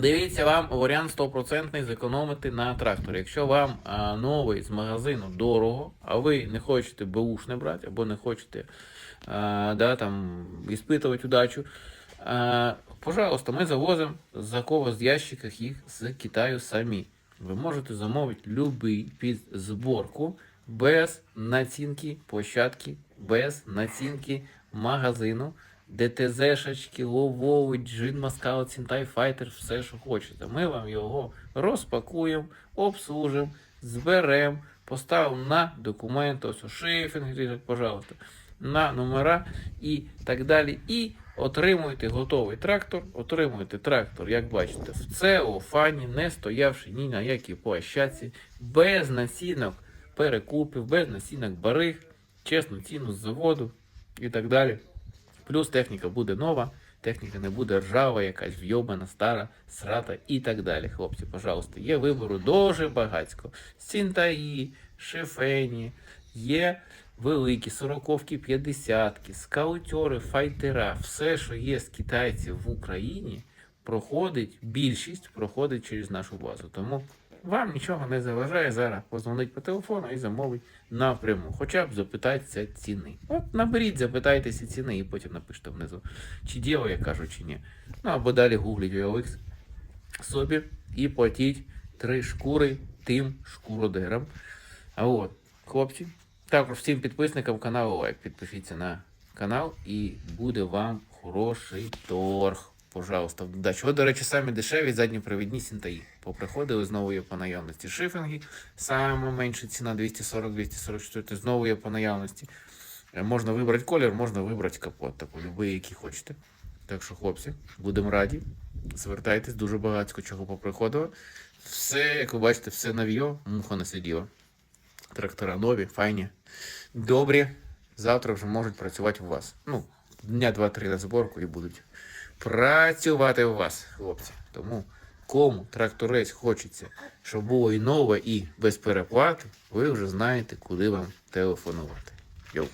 Дивіться, вам варіант 100% зекономити на тракторі. Якщо вам а, новий з магазину дорого, а ви не хочете беушне брати, або не хочете а, да, там, іспитувати удачу, а, пожалуйста, ми завозимо за кого з ящиках їх з Китаю самі. Ви можете замовити любий під зборку без націнки площадки, без націнки магазину. ДТЗ-шечки, лововий, джин Маскаут, Сінтай Файтер, все, що хочете. Ми вам його розпакуємо, обслужимо, зберемо, поставимо на документи, ось шифінг, пожалуйста, на номера і так далі. І отримуєте готовий трактор, отримуєте трактор, як бачите, в ЦЕО, фані, не стоявши ні на якій площадці, без насінок перекупів, без насінок бариг, чесну ціну з заводу і так далі. Плюс техніка буде нова, техніка не буде ржава, якась вйобана, стара, срата і так далі. Хлопці, пожалуйста, є вибору дуже багатько. Сінтаї, шифені, є великі сороковки, п'ятдесятки, скаутери, файтера. Все, що є з китайців в Україні, проходить, більшість проходить через нашу базу. Тому вам нічого не заважає зараз позвонити по телефону і замовити напряму. Хоча б запитайтеся ціни. От наберіть, запитайтеся ціни і потім напишіть внизу, чи діло я кажу, чи ні. Ну або далі гугліть OLX собі і платіть три шкури тим шкуродерам. А от, хлопці, також всім підписникам каналу лайк. Підпишіться на канал і буде вам хороший торг. Пожалуйста, да, чого, до речі, самі дешеві задньопривідні сінтаї. Поприходили, знову є по наявності шифінги. Саме менша ціна 240-244, знову є по наявності. Е, Можна вибрати колір, можна вибрати капот, таку, любий, який хочете. Так що, хлопці, будемо раді. Звертайтесь, дуже багатько чого поприходило. Все, як ви бачите, все нов'є, муха не сиділа. Трактора нові, файні, добрі. Завтра вже можуть працювати у вас. Ну, дня 2-3 на зборку і будуть працювати у вас, хлопці. Тому кому тракторець хочеться, щоб було і нове, і без переплати, ви вже знаєте, куди вам телефонувати. Йоу.